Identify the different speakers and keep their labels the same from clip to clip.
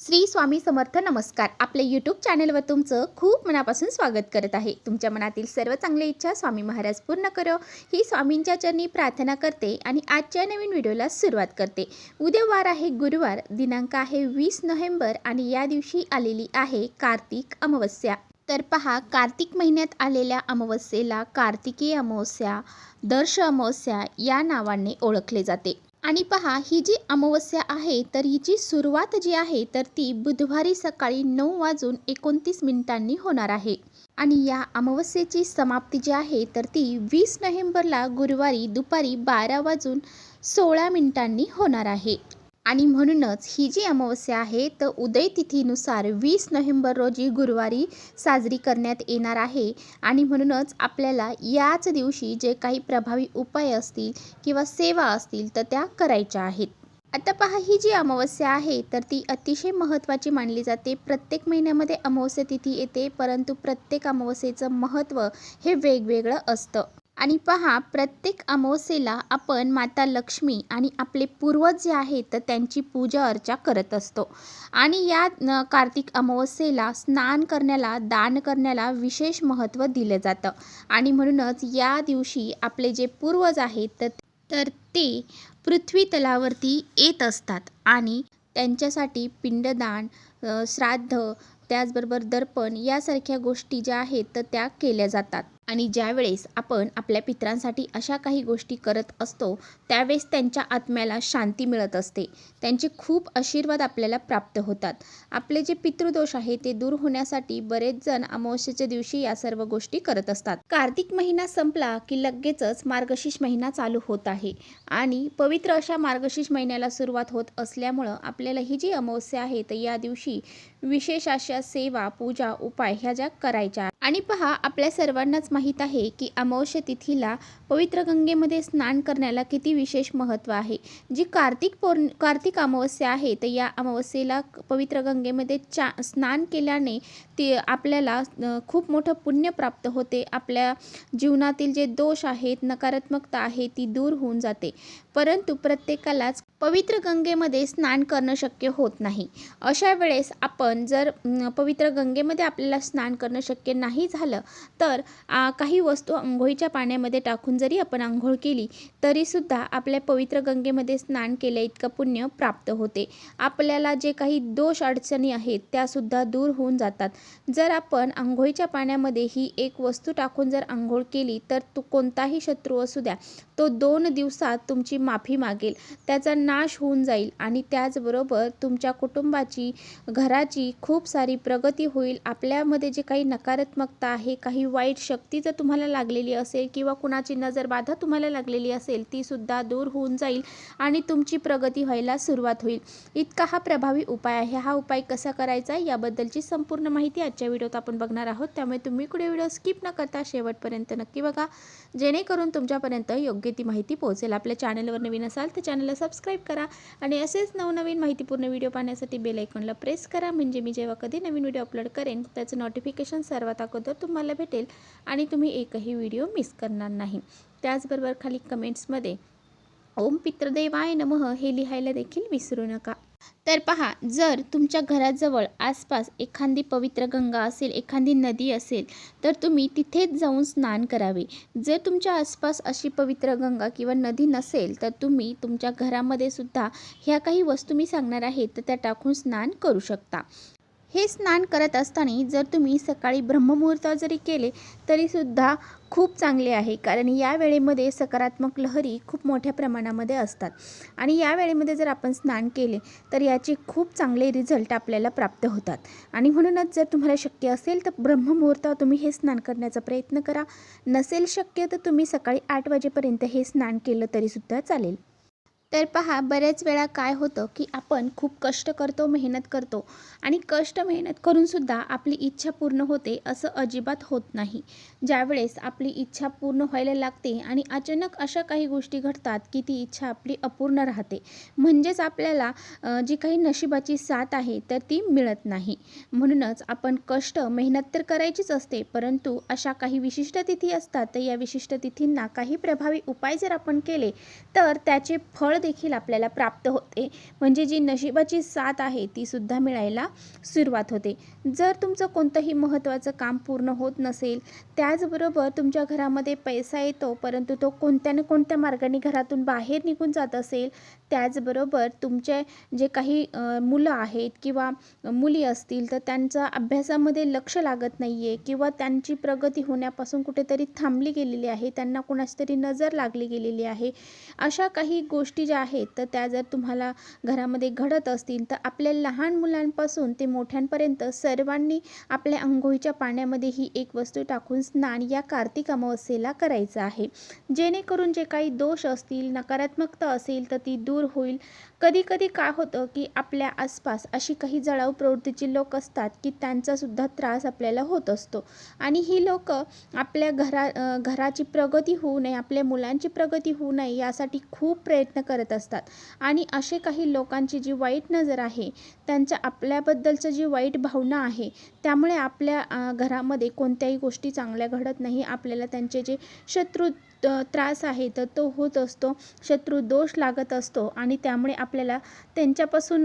Speaker 1: श्री स्वामी समर्थ नमस्कार. आपले यूट्यूब चॅनलवर तुमचं खूप मनापासून स्वागत करत आहे. तुमच्या मनातील सर्व चांगल्या इच्छा स्वामी महाराज पूर्ण करो. ही स्वामींच्या चरणी प्रार्थना करते आणि आजच्या नवीन व्हिडिओला सुरुवात करते. उद्या वार आहे गुरुवार. दिनांक आहे वीस नोव्हेंबर आणि या दिवशी आलेली आहे कार्तिक अमावस्या. तर पहा कार्तिक महिन्यात आलेल्या अमावस्येला कार्तिकी अमावस्या दर्श अमावस्या या नावाने ओळखले जाते. आणि पहा ही जी अमावस्या आहे तर हिची सुरुवात जी आहे तर ती बुधवारी सकाळी नऊ वाजून एकोणतीस मिनिटांनी होणार आहे. आणि या अमावस्येची समाप्ती जी आहे तर ती वीस नोव्हेंबरला गुरुवारी दुपारी बारा वाजून सोळा मिनिटांनी होणार आहे. आणि म्हणूनच ही जी अमावस्या आहे तर उदय तिथीनुसार वीस नोव्हेंबर रोजी गुरुवारी साजरी करण्यात येणार आहे. आणि म्हणूनच आपल्याला याच दिवशी जे काही प्रभावी उपाय असतील किंवा सेवा असतील तर त्या करायच्या आहेत. आता पहा ही जी अमावस्या आहे तर ती अतिशय महत्त्वाची मानली जाते. प्रत्येक महिन्यामध्ये अमावस्या तिथी येते परंतु प्रत्येक अमावस्येचं महत्त्व हे वेगवेगळं असतं. आणि पहा प्रत्येक अमावस्येला आपण माता लक्ष्मी आणि आपले पूर्वज जे आहेत तर त्यांची पूजा अर्चा करत असतो. आणि या कार्तिक अमावस्येला स्नान करण्याला दान करण्याला विशेष महत्त्व दिलं जातं. आणि म्हणूनच या दिवशी आपले जे पूर्वज आहेत तर तर ते पृथ्वी तलावरती येत असतात. आणि त्यांच्यासाठी पिंडदान श्राद्ध त्याचबरोबर दर्पण यासारख्या गोष्टी ज्या आहेत तर त्या केल्या जातात. आणि ज्यावेळेस आपण आपल्या पितरांसाठी अशा काही गोष्टी करत असतो त्यावेळेस त्यांच्या आत्म्याला शांती मिळत असते. त्यांचे खूप आशीर्वाद आपल्याला प्राप्त होतात. आपले जे पितृदोष आहे ते दूर होण्यासाठी बरेच जण अमावस्येच्या दिवशी या सर्व गोष्टी करत असतात. कार्तिक महिना संपला की लगेचच मार्गशीर्ष महिना चालू होत आहे. आणि पवित्र अशा मार्गशीर्ष महिन्याला सुरुवात होत असल्यामुळं आपल्याला ही जी अमावस्या आहे तर या दिवशी विशेष अशा सेवा पूजा उपाय ह्या ज्या करायच्या. आणि पहा आपल्या सर्वांनाच माहीत आहे की अमावस्या तिथीला पवित्र गंगेमध्ये स्नान करण्याला किती विशेष महत्त्व आहे? जी कार्तिक पौर्ण कार्तिक अमावस्या आहे तर या अमावस्येला पवित्र गंगेमध्ये चा स्नान केल्याने ते आपल्याला खूप मोठं पुण्य प्राप्त होते. आपल्या जीवनातील जे दोष आहेत नकारात्मकता आहे ती दूर होऊन जाते. परंतु प्रत्येकालाच पवित्र गंगेमध्ये स्नान करणं शक्य होत नाही. अशा वेळेस आपण जर पवित्र गंगेमध्ये आपल्याला स्नान करणं शक्य नाही झालं तर काही वस्तू आंघोळीच्या पाण्यामध्ये टाकून जरी आपण आंघोळ केली तरीसुद्धा आपल्या पवित्र गंगेमध्ये स्नान केल्या इतकं पुण्य प्राप्त होते. आपल्याला जे काही दोष अडचणी आहेत त्यासुद्धा दूर होऊन जातात. जर आपण आंघोळीच्या पाण्यामध्ये ही एक वस्तू टाकून जर आंघोळ केली तर तो कोणताही शत्रू असू द्या तो दोन दिवसात तुमची माफी मागेल. त्याचा नाश होऊन जाईल आणि त्याचबरोबर तुमच्या कुटुंबाची घराची खूप सारी प्रगती होईल. आपल्यामध्ये जे काही नकारात्मकता आहे काही वाईट शक्ती जर तुम्हाला लागलेली असेल किंवा कुणाची नजरबाधा तुम्हाला लागलेली असेल ती सुद्धा दूर होऊन जाईल आणि तुमची प्रगती व्हायला सुरुवात होईल. इतका हा प्रभावी उपाय आहे. हा उपाय कसा करायचा याबद्दलची संपूर्ण माहिती आजच्या व्हिडिओत आपण बघणार आहोत. त्यामुळे तुम्ही कुठे व्हिडिओ स्किप न करता शेवटपर्यंत नक्की बघा. जेणेकरून तुमच्यापर्यंत योग्य ती माहिती पोहोचेल. आपल्या चॅनलवर नवीन असाल तर चॅनलला सबस्क्राईब करा आणि असेच नवनवीन माहितीपूर्ण व्हिडिओ पाहण्यासाठी बेल आयकॉनला प्रेस करा. म्हणजे मी जेव्हा कधी नवीन व्हिडिओ अपलोड करेन त्याचं नोटिफिकेशन सर्वात अगोदर तुम्हाला भेटेल आणि तुम्ही एकही व्हिडिओ मिस करणार नाही. त्याचबरोबर खाली कमेंट्समध्ये ओम पित्रदेवाय नमः हे लिहायला देखील विसरू नका. तर पहा जर तुमच्या घराजवळ आसपास एखादी पवित्र गंगा असेल एखादी नदी असेल तर तुम्ही तिथेच जाऊन स्नान करावे. जर तुमच्या आसपास अशी पवित्र गंगा किंवा नदी नसेल तर तुम्ही तुमच्या घरामध्ये सुद्धा ह्या काही वस्तू मी सांगणार आहे तर त्या टाकून स्नान करू शकता. हे स्नान करत असताना जर तुम्ही सकाळी ब्रह्ममुहूर्त जरी केले तरीसुद्धा खूप चांगले आहे. कारण या वेळेमध्ये सकारात्मक लहरी खूप मोठ्या प्रमाणामध्ये असतात. आणि या वेळेमध्ये जर आपण स्नान केले तर याचे खूप चांगले रिझल्ट आपल्याला प्राप्त होतात. आणि म्हणूनच जर तुम्हाला शक्य असेल तर ब्रह्ममुहूर्तावर तुम्ही हे स्नान करण्याचा प्रयत्न करा. नसेल शक्य तर तुम्ही सकाळी आठ वाजेपर्यंत हे स्नान केलं तरीसुद्धा चालेल. तर पहा बऱ्याच वेळा काय होतं की आपण खूप कष्ट करतो मेहनत करतो आणि कष्ट मेहनत करूनसुद्धा आपली इच्छा पूर्ण होते असं अजिबात होत नाही. ज्यावेळेस आपली इच्छा पूर्ण व्हायला लागते आणि अचानक अशा काही गोष्टी घडतात की ती इच्छा आपली अपूर्ण राहते. म्हणजेच आपल्याला जी काही नशिबाची साथ आहे तर ती मिळत नाही. म्हणूनच आपण कष्ट मेहनत तर करायचीच असते परंतु अशा काही विशिष्ट तिथी असतात तर या विशिष्ट तिथींना काही प्रभावी उपाय जर आपण केले तर त्याचे फळ देखील आपल्याला प्राप्त होते. म्हणजे जी नशिबाची साथ आहे ती सुद्धा मिळायला सुरुवात होते. जर तुमचं कोणतंही महत्त्वाचं काम पूर्ण होत नसेल त्याचबरोबर तुमच्या घरामध्ये पैसा येतो परंतु तो कोणत्या ना कोणत्या मार्गाने घरातून बाहेर निघून जात असेल त्याचबरोबर तुमचे जे काही मुलं आहेत किंवा मुली असतील तर त्यांचा अभ्यासामध्ये लक्ष लागत नाही आहे किंवा त्यांची प्रगती होण्यापासून कुठेतरी थांबली गेलेली आहे त्यांना कोणाची तरी नजर लागली गेलेली आहे अशा काही गोष्टी ज्या आहेत तर त्या जर तुम्हाला घरामध्ये घडत असतील तर आपल्या लहान मुलांपासून ते मोठ्यांपर्यंत सर्वांनी आपल्या अंघोळीच्या पाण्यामध्ये ही एक वस्तू टाकून स्नान या कार्तिक अमावस्येला करायचं आहे. जेणेकरून जे काही दोष असतील नकारात्मकता असेल तर ती दूर दूर होईल. कधी कधी काय होतं की आपल्या आसपास अशी काही जळाऊ प्रवृत्तीची लोक असतात की त्यांचासुद्धा त्रास आपल्याला होत असतो. आणि ही लोक आपल्या घरा घराची प्रगती होऊ नये आपल्या मुलांची प्रगती होऊ नये यासाठी खूप प्रयत्न करत असतात. आणि असे काही लोकांची जी वाईट नजर आहे त्यांच्या आपल्याबद्दलचं जी वाईट भावना आहे त्यामुळे आपल्या घरामध्ये कोणत्याही गोष्टी चांगल्या घडत नाही. आपल्याला त्यांचे जे शत्रू त्रास आहे तर तो होत असतो. शत्रू दोष लागत असतो आणि त्यामुळे आपल्याला त्यांच्यापासून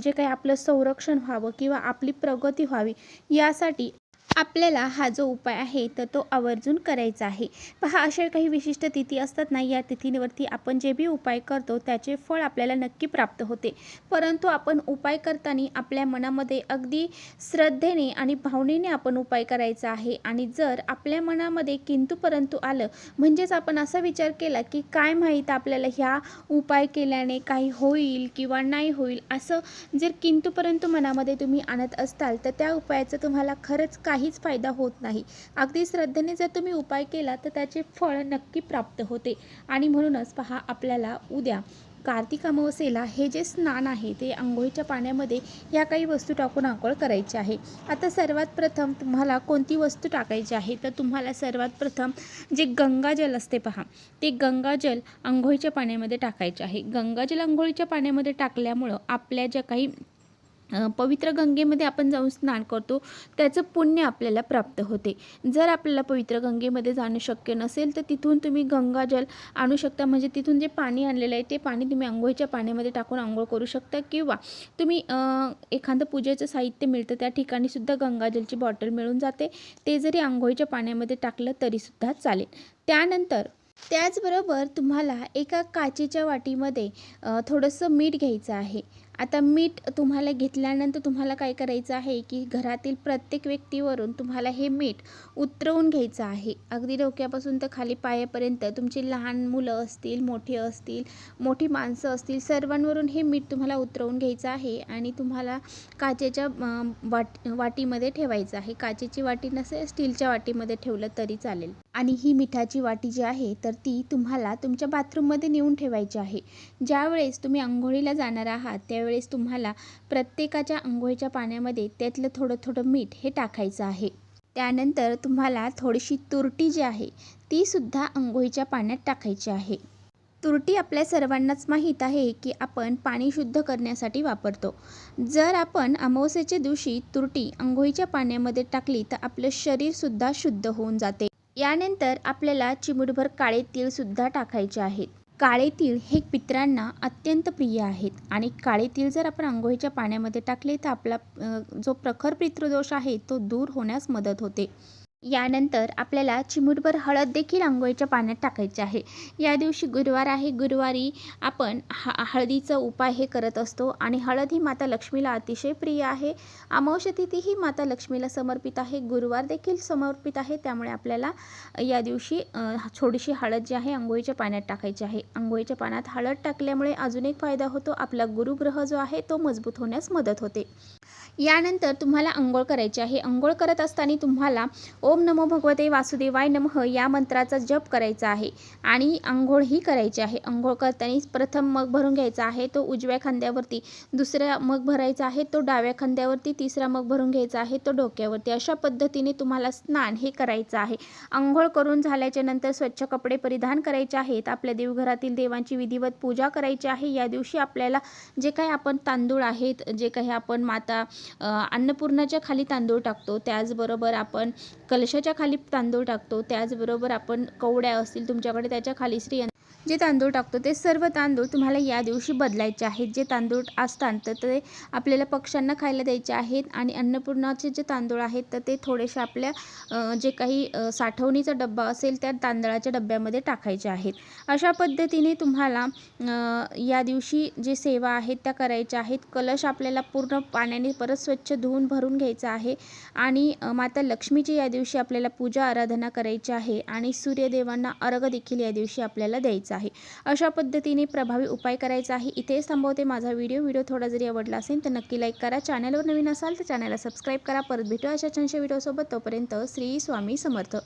Speaker 1: जे काही आपलं संरक्षण व्हावं किंवा आपली प्रगती व्हावी यासाठी आपल्याला हा जो उपाय आहे तर तो आवर्जून करायचा आहे. पहा अशा काही विशिष्ट तिथी असतात ना या तिथींवरती आपण जे बी उपाय करतो त्याचे फळ आपल्याला नक्की प्राप्त होते. परंतु आपण उपाय करताना आपल्या मनामध्ये अगदी श्रद्धेने आणि भावनेने आपण उपाय करायचा आहे. आणि जर आपल्या मनामध्ये किंतु परंतु आलं म्हणजेच आपण असा विचार केला की काय माहीत आपल्याला ह्या उपाय केल्याने काही होईल किंवा नाही होईल असं जर किंतु परंतु मनामध्ये तुम्ही आणत असताल तर त्या उपायाचं तुम्हाला खरंच काही काहीच फायदा होत नाही. अगदी श्रद्धेने जर तुम्ही उपाय केला तर त्याचे फळ नक्की प्राप्त होते. आणि म्हणूनच पहा आपल्याला उद्या कार्तिक अमावस्येला हे जे स्नान आहे ते आंघोळीच्या पाण्यामध्ये या काही वस्तू टाकून आंघोळ करायची आहे. आता सर्वात प्रथम तुम्हाला कोणती वस्तू टाकायची आहे? तर तुम्हाला सर्वात प्रथम जे गंगाजल असते पहा ते गंगाजल आंघोळीच्या पाण्यामध्ये टाकायचे आहे. गंगाजल आंघोळीच्या पाण्यामध्ये टाकल्यामुळं आपल्या ज्या काही पवित्र गंगेमध्ये आपण जाऊन स्नान करतो त्याचं पुण्य आपल्याला प्राप्त होते. जर आपल्याला पवित्र गंगेमध्ये जाणं शक्य नसेल तर तिथून तुम्ही गंगाजल आणू शकता. म्हणजे तिथून जे पाणी आणलेलं आहे ते पाणी तुम्ही आंघोळीच्या पाण्यामध्ये टाकून आंघोळ करू शकता. किंवा तुम्ही एखादं पूजेचं साहित्य मिळतं त्या ठिकाणी सुद्धा गंगाजलची बॉटल मिळून जाते. ते जरी आंघोळीच्या पाण्यामध्ये टाकलं तरीसुद्धा चालेल. त्यानंतर त्याचबरोबर तुम्हाला एका काचेच्या वाटीमध्ये थोडंसं मीठ घ्यायचं आहे. आता मीठ तुम्हाला घेतल्यानंतर तुम्हाला काय करायचं आहे की घरातील प्रत्येक व्यक्तीवरून तुम्हाला हे मीठ उतरवून घ्यायचं आहे. अगदी डोक्यापासून तर खाली पायापर्यंत तुमची लहान मुलं असतील मोठी असतील मोठी माणसं असतील सर्वांवरून हे मीठ तुम्हाला उतरवून घ्यायचं आहे आणि तुम्हाला काचेच्या वाट वाटीमध्ये ठेवायचं आहे. काचेची वाटी नसेल स्टीलच्या वाटीमध्ये ठेवलं तरी चालेल. आणि ही मिठाची वाटी जी आहे तर ती तुम्हाला तुमच्या बाथरूममध्ये नेऊन ठेवायची आहे. ज्यावेळेस तुम्ही आंघोळीला जाणार आहात त्यावेळेस तुम्हाला प्रत्येकाच्या आंघोळीच्या पाण्यामध्ये त्यातलं थोडं थोडं मीठ हे टाकायचं आहे. त्यानंतर तुम्हाला थोडीशी तुरटी जी आहे तीसुद्धा आंघोळीच्या पाण्यात टाकायची आहे. तुरटी आपल्या सर्वांनाच माहीत आहे की आपण पाणी शुद्ध करण्यासाठी वापरतो. जर आपण अमावस्येच्या दिवशी तुरटी आंघोळीच्या पाण्यामध्ये टाकली तर आपलं शरीरसुद्धा शुद्ध होऊन जाते. यानंतर आपल्याला चिमूटभर काळे तीळसुद्धा टाकायचे आहेत. काळे तीळ हे पितरांना अत्यंत प्रिय आहेत आणि काळे तीळ जर आपण आंघोळीच्या पाण्यामध्ये टाकले तर आपला जो प्रखर पितृदोष आहे तो दूर होण्यास मदत होते. यानंतर आपल्याला चिमूटभर हळद देखील आंघोळीच्या पाण्यात टाकायची आहे. या दिवशी गुरुवार आहे. गुरुवारी आपण ह हळदीचा उपाय हे करत असतो आणि हळद ही माता लक्ष्मीला अतिशय प्रिय आहे. अमावस्या तिथी ही माता लक्ष्मीला समर्पित आहे. गुरुवार देखील समर्पित आहे. त्यामुळे आपल्याला या दिवशी थोडीशी हळद जी आहे आंघोळीच्या पाण्यात टाकायची आहे. आंघोळीच्या पाण्यात हळद टाकल्यामुळे अजून एक फायदा होतो. आपला गुरुग्रह जो आहे तो मजबूत होण्यास मदत होते. यानंतर तुम्हाला अंघोळ करायची आहे. अंघोळ करत असताना तुम्हाला ओम नमो भगवते वासुदेवाय नमः या मंत्राचा जप करायचा आहे आणि अंघोळ ही करायची आहे. अंघोळ करताना प्रथम मग भरून घ्यायचा आहे तो उजव्या खांद्यावरती दुसरा मग भरायचा आहे तो डाव्या खांद्यावरती तिसरा मग भरून घ्यायचा आहे तो डोक्यावरती. अशा पद्धतीने तुम्हाला स्नान हे करायचं आहे. अंघोळ करून झाल्याच्यानंतर स्वच्छ कपडे परिधान करायचे आहेत. आपल्या देवघरातील देवांची विधिवत पूजा करायची आहे. या दिवशी आपल्याला जे काही आपण तांदूळ आहेत जे काही आपण माता अन्नपूर्णाच्या खाली तांदूळ टाकतो. त्याचबरोबर आपण कलशाच्या खाली तांदूळ टाकतो. त्याचबरोबर आपण कवड्या असतील तुमच्याकडे त्याच्याखाली स्त्री जे तांदूळ टाकतो ते सर्व तांदूळ तुम्हाला या दिवशी बदलायचे आहेत. जे तांदूळ असतात तर ते आपल्याला पक्ष्यांना खायला द्यायचे आहेत आणि अन्नपूर्णाचे जे तांदूळ आहेत तर ते थोडेसे आपल्या जे काही साठवणीचा डब्बा असेल त्या तांदळाच्या डब्यामध्ये टाकायचे आहेत. अशा पद्धतीने तुम्हाला या दिवशी जे सेवा आहेत त्या करायच्या आहेत. कलश आपल्याला पूर्ण पाण्याने परत स्वच्छ धुवून भरून घ्यायचा आहे आणि माता लक्ष्मीची या दिवशी आपल्याला पूजा आराधना करायची आहे आणि सूर्यदेवांना अर्घ देखील या दिवशी आपल्याला द्यायचा आहे. अशा पद्धतीने प्रभावी उपाय करायचा आहे. इथेच थांबवते माझा व्हिडिओ. व्हिडिओ थोडा जरी आवडला असेल तर नक्की लाईक करा. चॅनलवर नवीन असाल तर चॅनलला सबस्क्राईब करा. परत भेटू अशा छानशा व्हिडिओसोबत तोपर्यंत श्री स्वामी समर्थ.